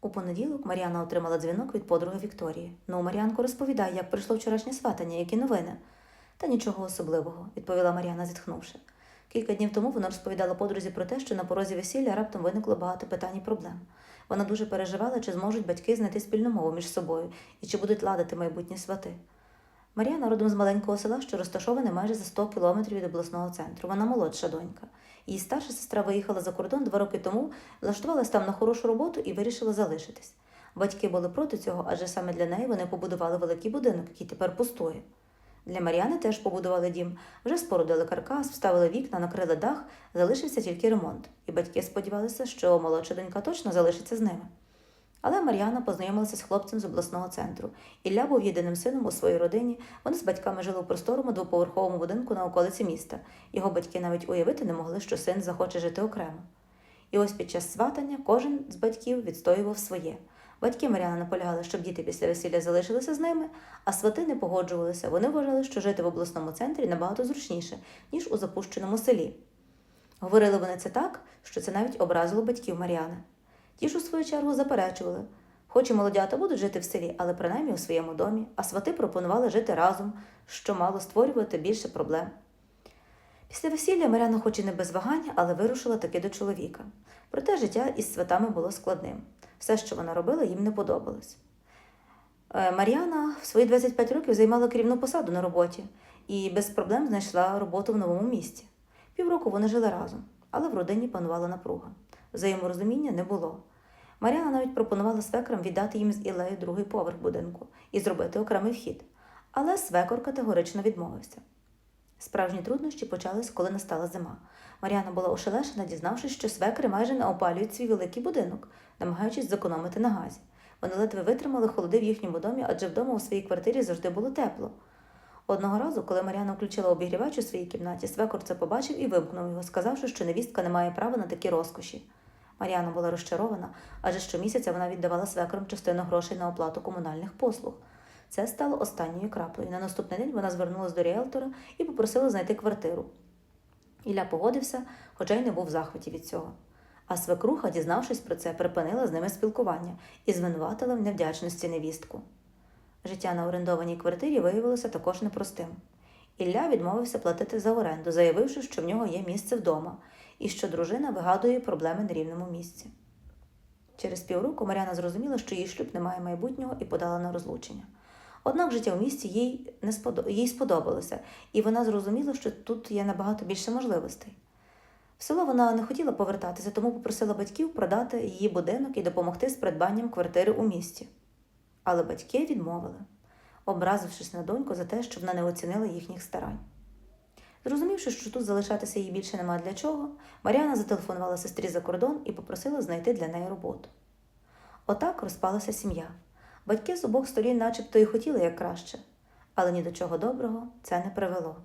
У понеділок Мар'яна отримала дзвінок від подруги Вікторії. Ну, Мар'янко, розповідай, як пройшло вчорашнє сватання, які новини. Та нічого особливого, відповіла Мар'яна, зітхнувши. Кілька днів тому вона розповідала подрузі про те, що на порозі весілля раптом виникло багато питань і проблем. Вона дуже переживала, чи зможуть батьки знайти спільну мову між собою і чи будуть ладити майбутні свати. Мар'яна родом з маленького села, що розташоване майже за 100 кілометрів від обласного центру. Вона молодша донька. Її старша сестра виїхала за кордон два роки тому, влаштувалась там на хорошу роботу і вирішила залишитись. Батьки були проти цього, адже саме для неї вони побудували великий будинок, який тепер пустує. Для Мар'яни теж побудували дім, вже спорудили каркас, вставили вікна, накрили дах, залишився тільки ремонт, і батьки сподівалися, що молодша донька точно залишиться з ними. Але Мар'яна познайомилася з хлопцем з обласного центру. Ілля був єдиним сином у своїй родині. Вони з батьками жили у просторому двоповерховому будинку на околиці міста. Його батьки навіть уявити не могли, що син захоче жити окремо. І ось під час сватання кожен з батьків відстоював своє. Батьки Мар'яна наполягали, щоб діти після весілля залишилися з ними, а свати не погоджувалися. Вони вважали, що жити в обласному центрі набагато зручніше, ніж у запущеному селі. Говорили вони це так, що це навіть образило батьків Мар'яни. Ті ж у свою чергу заперечували. Хоч і молодята будуть жити в селі, але принаймні у своєму домі, а свати пропонували жити разом, що мало створювати більше проблем. Після весілля Мар'яна, хоч і не без вагань, але вирушила таки до чоловіка. Проте життя із сватами було складним. Все, що вона робила, їм не подобалось. Е, Мар'яна в свої 25 років займала керівну посаду на роботі і без проблем знайшла роботу в новому місті. Півроку вони жили разом, але в родині панувала напруга. Взаєморозуміння не було. Мар'яна навіть пропонувала свекрам віддати їм з Ілею другий поверх будинку і зробити окремий вхід. Але свекор категорично відмовився. Справжні труднощі почались, коли настала зима. Мар'яна була ошелешена, дізнавшись, що свекри майже не опалюють свій великий будинок, намагаючись зекономити на газі. Вони ледве витримали холоди в їхньому домі, адже вдома у своїй квартирі завжди було тепло. Одного разу, коли Мар'яна включила обігрівач у своїй кімнаті, свекор це побачив і вимкнув його, сказавши, що невістка не має права на такі розкоші. Мар'яна була розчарована, адже щомісяця вона віддавала свекрам частину грошей на оплату комунальних послуг. Це стало останньою краплею. На наступний день вона звернулася до ріелтора і попросила знайти квартиру. Ілля погодився, хоча й не був в захваті від цього. А свекруха, дізнавшись про це, припинила з ними спілкування і звинуватила в невдячності невістку. Життя на орендованій квартирі виявилося також непростим. Ілля відмовився платити за оренду, заявивши, що в нього є місце вдома і що дружина вигадує проблеми на рівному місці. Через півроку Мар'яна зрозуміла, що її шлюб не має майбутнього і подала на розлучення. Однак життя в місті їй, не сподо... їй сподобалося, і вона зрозуміла, що тут є набагато більше можливостей. В село вона не хотіла повертатися, тому попросила батьків продати її будинок і допомогти з придбанням квартири у місті. Але батьки відмовили, образившись на доньку за те, що вона не оцінила їхніх старань. Зрозумівши, що тут залишатися їй більше нема для чого, Маріана зателефонувала сестрі за кордон і попросила знайти для неї роботу. Отак розпалася сім'я. Батьки з обох сторін начебто і хотіли як краще, але ні до чого доброго це не привело.